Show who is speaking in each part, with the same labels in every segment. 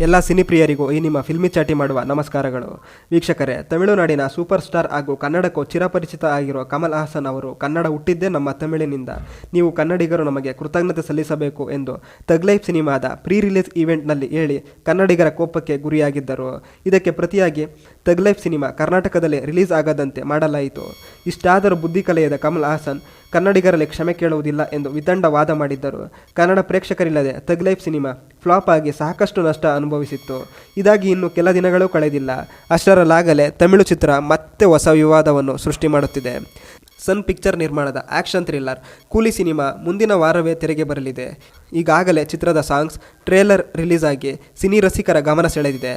Speaker 1: ಎಲ್ಲ ಸಿನಿಪ್ರಿಯರಿಗೂ ಈ ನಿಮ್ಮ ಫಿಲ್ಮಿ ಚಾಟಿ ಮಾಡುವ ನಮಸ್ಕಾರಗಳು. ವೀಕ್ಷಕರೇ, ತಮಿಳುನಾಡಿನ ಸೂಪರ್ ಸ್ಟಾರ್ ಹಾಗೂ ಕನ್ನಡಕ್ಕೂ ಚಿರಪರಿಚಿತ ಆಗಿರುವ ಕಮಲ್ ಹಾಸನ್ ಅವರು ಕನ್ನಡ ಹುಟ್ಟಿದ್ದೇ ನಮ್ಮ ತಮಿಳಿನಿಂದ. ನೀವು ಕನ್ನಡಿಗರು ನಮಗೆ ಕೃತಜ್ಞತೆ ಸಲ್ಲಿಸಬೇಕು ಎಂದು ತಗ್ಲೈಫ್ ಸಿನಿಮಾದ ಪ್ರೀ ರಿಲೀಸ್ ಈವೆಂಟ್ನಲ್ಲಿ ಹೇಳಿ ಕನ್ನಡಿಗರ ಕೋಪಕ್ಕೆ ಗುರಿಯಾಗಿದ್ದರು. ಇದಕ್ಕೆ ಪ್ರತಿಯಾಗಿ ತಗ್ಲೈಫ್ ಸಿನಿಮಾ ಕರ್ನಾಟಕದಲ್ಲಿ ರಿಲೀಸ್ ಆಗದಂತೆ ಮಾಡಲಾಯಿತು. ಇಷ್ಟಾದರೂ ಬುದ್ಧಿ ಕಲೆಯದ ಕಮಲ್ ಹಾಸನ್ ಕನ್ನಡಿಗರಲ್ಲಿ ಕ್ಷಮೆ ಕೇಳುವುದಿಲ್ಲ ಎಂದು ವಿತಂಡ ವಾದ ಮಾಡಿದ್ದರು. ಕನ್ನಡ ಪ್ರೇಕ್ಷಕರಿಲ್ಲದೆ ತಗ್ಲೈಫ್ ಸಿನಿಮಾ ಫ್ಲಾಪ್ ಆಗಿ ಸಾಕಷ್ಟು ನಷ್ಟ ಅನುಭವಿಸಿತ್ತು. ಇದಾಗಿ ಇನ್ನು ಕೆಲ ದಿನಗಳೂ ಕಳೆದಿಲ್ಲ. ಅಷ್ಟರಲ್ಲಾಗಲೇ ತಮಿಳು ಚಿತ್ರ ಮತ್ತೆ ಹೊಸ ವಿವಾದವನ್ನು ಸೃಷ್ಟಿ ಮಾಡುತ್ತಿದೆ. ಸನ್ ಪಿಕ್ಚರ್ ನಿರ್ಮಾಣದ ಆಕ್ಷನ್ ಥ್ರಿಲ್ಲರ್ ಕೂಲಿ ಸಿನಿಮಾ ಮುಂದಿನ ವಾರವೇ ತೆರೆಗೆ ಬರಲಿದೆ. ಈಗಾಗಲೇ ಚಿತ್ರದ ಸಾಂಗ್ಸ್ ಟ್ರೇಲರ್ ರಿಲೀಸ್ ಆಗಿ ಸಿನಿ ರಸಿಕರ ಗಮನ ಸೆಳೆದಿದೆ.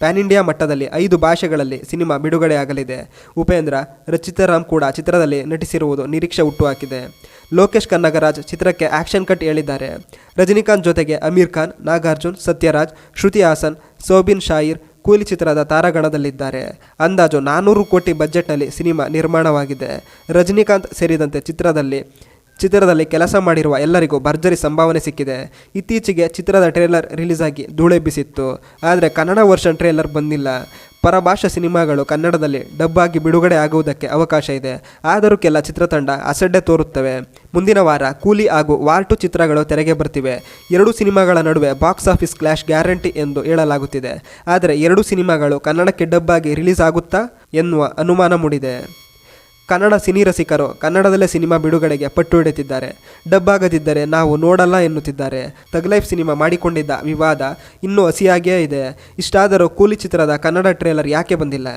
Speaker 1: ಪ್ಯಾನ್ ಇಂಡಿಯಾ ಮಟ್ಟದಲ್ಲಿ ಐದು ಭಾಷೆಗಳಲ್ಲಿ ಸಿನಿಮಾ ಬಿಡುಗಡೆಯಾಗಲಿದೆ. ಉಪೇಂದ್ರ ರಚಿತಾರಾಮ್ ಕೂಡ ಚಿತ್ರದಲ್ಲಿ ನಟಿಸಿರುವುದು ನಿರೀಕ್ಷೆ ಹುಟ್ಟುಹಾಕಿದೆ. ಲೋಕೇಶ್ ಕನ್ನಗರಾಜ್ ಚಿತ್ರಕ್ಕೆ ಆಕ್ಷನ್ ಕಟ್ ಹೇಳಿದ್ದಾರೆ. ರಜನಿಕಾಂತ್ ಜೊತೆಗೆ ಅಮೀರ್ ಖಾನ್, ನಾಗಾರ್ಜುನ್, ಸತ್ಯರಾಜ್, ಶ್ರುತಿ ಹಾಸನ್, ಸೋಬಿನ್ ಶಾಯಿರ್ ಕೂಲಿ ಚಿತ್ರದ ತಾರಾಗಣದಲ್ಲಿದ್ದಾರೆ. ಅಂದಾಜು ನಾನ್ನೂರು ಕೋಟಿ ಬಜೆಟ್ನಲ್ಲಿ ಸಿನಿಮಾ ನಿರ್ಮಾಣವಾಗಿದೆ. ರಜನಿಕಾಂತ್ ಸೇರಿದಂತೆ ಚಿತ್ರದಲ್ಲಿ ಚಿತ್ರದಲ್ಲಿ ಕೆಲಸ ಮಾಡಿರುವ ಎಲ್ಲರಿಗೂ ಭರ್ಜರಿ ಸಂಭಾವನೆ ಸಿಕ್ಕಿದೆ. ಇತ್ತೀಚೆಗೆ ಚಿತ್ರದ ಟ್ರೇಲರ್ ರಿಲೀಸ್ ಆಗಿ ಧೂಳೆಬ್ಬಿಸಿತ್ತು ಆದರೆ ಕನ್ನಡ ವರ್ಷನ್ ಟ್ರೇಲರ್ ಬಂದಿಲ್ಲ. ಪರಭಾಷಾ ಸಿನಿಮಾಗಳು ಕನ್ನಡದಲ್ಲಿ ಡಬ್ಬಾಗಿ ಬಿಡುಗಡೆ ಆಗುವುದಕ್ಕೆ ಅವಕಾಶ ಇದೆ. ಆದರೂ ಕೆಲ ಚಿತ್ರತಂಡ ಅಸಡ್ಡೆ ತೋರುತ್ತವೆ. ಮುಂದಿನ ವಾರ ಕೂಲಿ ಹಾಗೂ ವಾರ್ಟು ಚಿತ್ರಗಳು ತೆರೆಗೆ ಬರ್ತಿವೆ. ಎರಡು ಸಿನಿಮಾಗಳ ನಡುವೆ ಬಾಕ್ಸ್ ಆಫೀಸ್ ಕ್ಲಾಶ್ ಗ್ಯಾರಂಟಿ ಎಂದು ಹೇಳಲಾಗುತ್ತಿದೆ. ಆದರೆ ಎರಡು ಸಿನಿಮಾಗಳು ಕನ್ನಡಕ್ಕೆ ಡಬ್ಬಾಗಿ ರಿಲೀಸ್ ಆಗುತ್ತಾ ಎನ್ನುವ ಅನುಮಾನ ಮೂಡಿದೆ. ಕನ್ನಡ ಸಿನಿ ರಸಿಕರು, ಕನ್ನಡದಲ್ಲೇ ಸಿನಿಮಾ ಬಿಡುಗಡೆಗೆ ಪಟ್ಟು ಹಿಡಿತಿದ್ದಾರೆ ಡಬ್ಬಾಗದಿದ್ದರೆ ನಾವು ನೋಡಲ್ಲ ಎನ್ನುತ್ತಿದ್ದಾರೆ. ತಗ್ಲೈಫ್ ಸಿನಿಮಾ ಮಾಡಿಕೊಂಡಿದ್ದ ವಿವಾದ ಇನ್ನೂ ಹಸಿಯಾಗಿಯೇ ಇದೆ. ಇಷ್ಟಾದರೂ ಕೂಲಿ ಚಿತ್ರದ ಕನ್ನಡ ಟ್ರೇಲರ್ ಯಾಕೆ ಬಂದಿಲ್ಲ?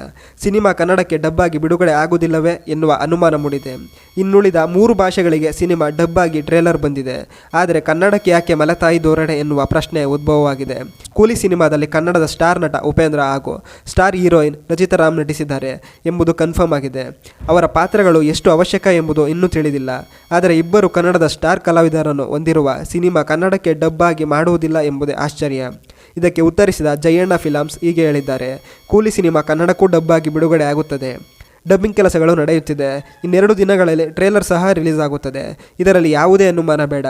Speaker 1: ಸಿನಿಮಾ ಕನ್ನಡಕ್ಕೆ ಡಬ್ಬಾಗಿ ಬಿಡುಗಡೆ ಆಗುವುದಿಲ್ಲವೇ ಎನ್ನುವ ಅನುಮಾನ ಮೂಡಿದೆ. ಇನ್ನುಳಿದ ಮೂರು ಭಾಷೆಗಳಿಗೆ ಸಿನಿಮಾ ಡಬ್ಬಾಗಿ ಟ್ರೇಲರ್ ಬಂದಿದೆ. ಆದರೆ ಕನ್ನಡಕ್ಕೆ ಯಾಕೆ ಮಲತಾಯಿ ಧೋರಣೆ ಎನ್ನುವ ಪ್ರಶ್ನೆ ಉದ್ಭವವಾಗಿದೆ. ಕೂಲಿ ಸಿನಿಮಾದಲ್ಲಿ ಕನ್ನಡದ ಸ್ಟಾರ್ ನಟ ಉಪೇಂದ್ರ ಹಾಗೂ ಸ್ಟಾರ್ ಹೀರೋಯಿನ್ ರಚಿತಾರಾಮ್ ನಟಿಸಿದ್ದಾರೆ ಎಂಬುದು ಕನ್ಫರ್ಮ್ ಆಗಿದೆ. ಅವರ ಪಾತ್ರಗಳು ಎಷ್ಟು ಅವಶ್ಯಕ ಎಂಬುದು ಇನ್ನೂ ತಿಳಿದಿಲ್ಲ. ಆದರೆ ಇಬ್ಬರು ಕನ್ನಡದ ಸ್ಟಾರ್ ಕಲಾವಿದರನ್ನು ಹೊಂದಿರುವ ಸಿನಿಮಾ ಕನ್ನಡಕ್ಕೆ ಡಬ್ ಆಗಿ ಮಾಡುವುದಿಲ್ಲ ಎಂಬುದೇ ಆಶ್ಚರ್ಯ. ಇದಕ್ಕೆ ಉತ್ತರಿಸಿದ ಜಯಣ್ಣ ಫಿಲಮ್ಸ್ ಹೀಗೆ ಹೇಳಿದ್ದಾರೆ. ಕೂಲಿ ಸಿನಿಮಾ ಕನ್ನಡಕ್ಕೂ ಡಬ್ ಆಗಿ ಬಿಡುಗಡೆ ಆಗುತ್ತದೆ. ಡಬ್ಬಿಂಗ್ ಕೆಲಸಗಳು ನಡೆಯುತ್ತಿದೆ. ಇನ್ನೆರಡು ದಿನಗಳಲ್ಲಿ ಟ್ರೇಲರ್ ಸಹ ರಿಲೀಸ್ ಆಗುತ್ತದೆ ಇದರಲ್ಲಿ ಯಾವುದೇ ಅನುಮಾನ ಬೇಡ.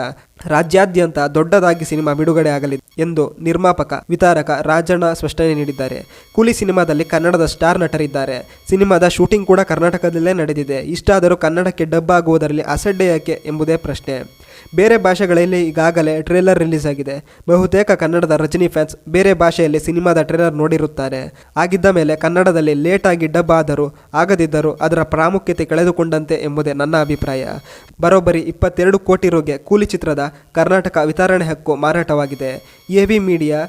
Speaker 1: ರಾಜ್ಯಾದ್ಯಂತ ದೊಡ್ಡದಾಗಿ ಸಿನಿಮಾ ಬಿಡುಗಡೆ ಆಗಲಿದೆ ಎಂದು ನಿರ್ಮಾಪಕ, ವಿತಾರಕ ರಾಜಣ್ಣ ಸ್ಪಷ್ಟನೆ ನೀಡಿದ್ದಾರೆ. ಕೂಲಿ ಸಿನಿಮಾದಲ್ಲಿ ಕನ್ನಡದ ಸ್ಟಾರ್ ನಟರಿದ್ದಾರೆ. ಸಿನಿಮಾದ ಶೂಟಿಂಗ್ ಕೂಡ ಕರ್ನಾಟಕದಲ್ಲೇ ನಡೆದಿದೆ. ಇಷ್ಟಾದರೂ ಕನ್ನಡಕ್ಕೆ ಡಬ್ ಆಗುವುದರಲ್ಲಿ ಅಸಡ್ಡೆ ಯಾಕೆ ಎಂಬುದೇ ಪ್ರಶ್ನೆ. ಬೇರೆ ಭಾಷೆಗಳಲ್ಲಿ ಈಗಾಗಲೇ ಟ್ರೇಲರ್ ರಿಲೀಸ್ ಆಗಿದೆ. ಬಹುತೇಕ ಕನ್ನಡದ ರಜನಿ ಫ್ಯಾನ್ಸ್ ಬೇರೆ ಭಾಷೆಯಲ್ಲಿ ಸಿನಿಮಾದ ಟ್ರೇಲರ್ ನೋಡಿರುತ್ತಾರೆ. ಆಗಿದ್ದ ಮೇಲೆ ಕನ್ನಡದಲ್ಲಿ ಲೇಟ್ ಆಗಿ ಡಬ್ ಆದರೂ ಆಗದಿದ್ದರೂ ಅದರ ಪ್ರಾಮುಖ್ಯತೆ ಕಳೆದುಕೊಂಡಂತೆ ಎಂಬುದೇ ನನ್ನ ಅಭಿಪ್ರಾಯ. ಬರೋಬ್ಬರಿ ಇಪ್ಪತ್ತೆರಡು ಕೋಟಿ ರುಗೆ ಕೂಲಿ ಚಿತ್ರದ ಕರ್ನಾಟಕ ವಿತರಣೆ ಹಕ್ಕು ಮಾರಾಟವಾಗಿದೆ. ಎ ವಿ ಮೀಡಿಯಾ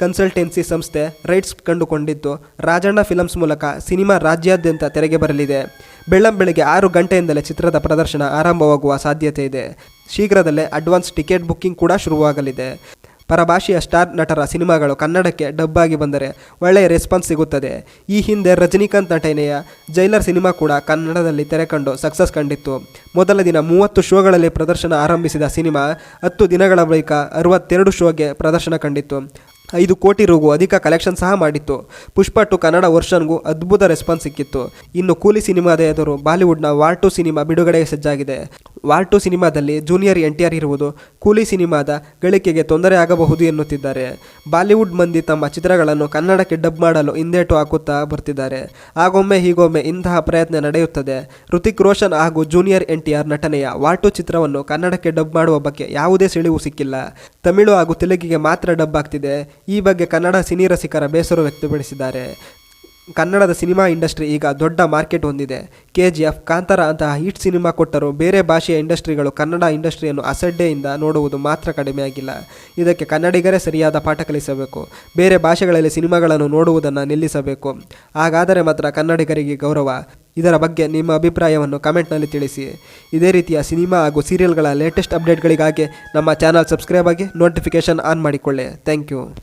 Speaker 1: ಕನ್ಸಲ್ಟೆನ್ಸಿ ಸಂಸ್ಥೆ ರೈಟ್ಸ್ ಕಂಡುಕೊಂಡಿದ್ದು, ರಾಜಣ್ಣ ಫಿಲಮ್ಸ್ ಮೂಲಕ ಸಿನಿಮಾ ರಾಜ್ಯಾದ್ಯಂತ ತೆರೆಗೆ ಬರಲಿದೆ. ಬೆಳ್ಳಂಬೆಳಗ್ಗೆ ಆರು ಗಂಟೆಯಿಂದಲೇ ಚಿತ್ರದ ಪ್ರದರ್ಶನ ಆರಂಭವಾಗುವ ಸಾಧ್ಯತೆ ಇದೆ. ಶೀಘ್ರದಲ್ಲೇ ಅಡ್ವಾನ್ಸ್ ಟಿಕೆಟ್ ಬುಕ್ಕಿಂಗ್ ಕೂಡ ಶುರುವಾಗಲಿದೆ. ಪರಭಾಷೆಯ ಸ್ಟಾರ್ ನಟರ ಸಿನಿಮಾಗಳು ಕನ್ನಡಕ್ಕೆ ಡಬ್ ಆಗಿ ಬಂದರೆ ಒಳ್ಳೆಯ ರೆಸ್ಪಾನ್ಸ್ ಸಿಗುತ್ತದೆ. ಈ ಹಿಂದೆ ರಜನಿಕಾಂತ್ ನಟನೆಯ ಜೈಲರ್ ಸಿನಿಮಾ ಕೂಡ ಕನ್ನಡದಲ್ಲಿ ತೆರೆಕಂಡು ಸಕ್ಸಸ್ ಕಂಡಿತ್ತು. ಮೊದಲ ದಿನ ಮೂವತ್ತು ಶೋಗಳಲ್ಲಿ ಪ್ರದರ್ಶನ ಆರಂಭಿಸಿದ ಸಿನಿಮಾ ಹತ್ತು ದಿನಗಳ ಬಳಿಕ ಅರವತ್ತೆರಡು ಶೋಗೆ ಪ್ರದರ್ಶನ ಕಂಡಿತ್ತು. ಐದು ಕೋಟಿ ರೂಗೂ ಅಧಿಕ ಕಲೆಕ್ಷನ್ ಸಹ ಮಾಡಿತ್ತು. ಪುಷ್ಪ ಟು ಕನ್ನಡ ವರ್ಷನ್ಗೂ ಅದ್ಭುತ ರೆಸ್ಪಾನ್ಸ್ ಸಿಕ್ಕಿತ್ತು. ಇನ್ನು ಕೂಲಿ ಸಿನಿಮಾದ ಎದುರು ಬಾಲಿವುಡ್ನ ವಾರ್ ಟು ಸಿನಿಮಾ ಬಿಡುಗಡೆಗೆ ಸಜ್ಜಾಗಿದೆ. ವಾರ್ ಟು ಸಿನಿಮಾದಲ್ಲಿ ಜೂನಿಯರ್ ಎನ್ ಟಿ ಆರ್ ಇರುವುದು ಕೂಲಿ ಸಿನಿಮಾದ ಗಳಿಕೆಗೆ ತೊಂದರೆ ಆಗಬಹುದು ಎನ್ನುತ್ತಿದ್ದಾರೆ. ಬಾಲಿವುಡ್ ಮಂದಿ ತಮ್ಮ ಚಿತ್ರಗಳನ್ನು ಕನ್ನಡಕ್ಕೆ ಡಬ್ ಮಾಡಲು ಹಿಂದೇಟು ಹಾಕುತ್ತಾ ಬರ್ತಿದ್ದಾರೆ. ಆಗೊಮ್ಮೆ ಹೀಗೊಮ್ಮೆ ಇಂತಹ ಪ್ರಯತ್ನ ನಡೆಯುತ್ತದೆ. ಋತಿಕ್ ರೋಷನ್ ಹಾಗೂ ಜೂನಿಯರ್ ಎನ್ ಟಿ ಆರ್ ನಟನೆಯ ವಾಟು ಚಿತ್ರವನ್ನು ಕನ್ನಡಕ್ಕೆ ಡಬ್ ಮಾಡುವ ಬಗ್ಗೆ ಯಾವುದೇ ಸಿಳಿವು ಸಿಕ್ಕಿಲ್ಲ. ತಮಿಳು ಹಾಗೂ ತೆಲುಗಿಗೆ ಮಾತ್ರ ಡಬ್ ಆಗ್ತಿದೆ. ಈ ಬಗ್ಗೆ ಕನ್ನಡ ಸಿನಿ ರಸಿಕರ ಬೇಸರ ವ್ಯಕ್ತಪಡಿಸಿದ್ದಾರೆ. ಕನ್ನಡದ ಸಿನಿಮಾ ಇಂಡಸ್ಟ್ರಿ ಈಗ ದೊಡ್ಡ ಮಾರ್ಕೆಟ್ ಹೊಂದಿದೆ. ಕೆ ಜಿ ಎಫ್ ಕಾಂತಾರ ಅಂತಹ ಹಿಟ್ ಸಿನಿಮಾ ಕೊಟ್ಟರೂ ಬೇರೆ ಭಾಷೆಯ ಇಂಡಸ್ಟ್ರಿಗಳು ಕನ್ನಡ ಇಂಡಸ್ಟ್ರಿಯನ್ನು ಅಸಡ್ಡೆಯಿಂದ ನೋಡುವುದು ಮಾತ್ರ ಕಡಿಮೆಯಾಗಿಲ್ಲ. ಇದಕ್ಕೆ ಕನ್ನಡಿಗರೇ ಸರಿಯಾದ ಪಾಠ ಕಲಿಸಬೇಕು. ಬೇರೆ ಭಾಷೆಗಳಲ್ಲಿ ಸಿನಿಮಾಗಳನ್ನು ನೋಡುವುದನ್ನು ನಿಲ್ಲಿಸಬೇಕು. ಹಾಗಾದರೆ ಮಾತ್ರ ಕನ್ನಡಿಗರಿಗೆ ಗೌರವ. ಇದರ ಬಗ್ಗೆ ನಿಮ್ಮ ಅಭಿಪ್ರಾಯವನ್ನು ಕಮೆಂಟ್ನಲ್ಲಿ ತಿಳಿಸಿ. ಇದೇ ರೀತಿಯ ಸಿನಿಮಾ ಹಾಗೂ ಸೀರಿಯಲ್ಗಳ ಲೇಟೆಸ್ಟ್ ಅಪ್ಡೇಟ್ಗಳಿಗಾಗಿ ನಮ್ಮ ಚಾನಲ್ ಸಬ್ಸ್ಕ್ರೈಬ್ ಆಗಿ ನೋಟಿಫಿಕೇಷನ್ ಆನ್ ಮಾಡಿಕೊಳ್ಳಿ. Thank you.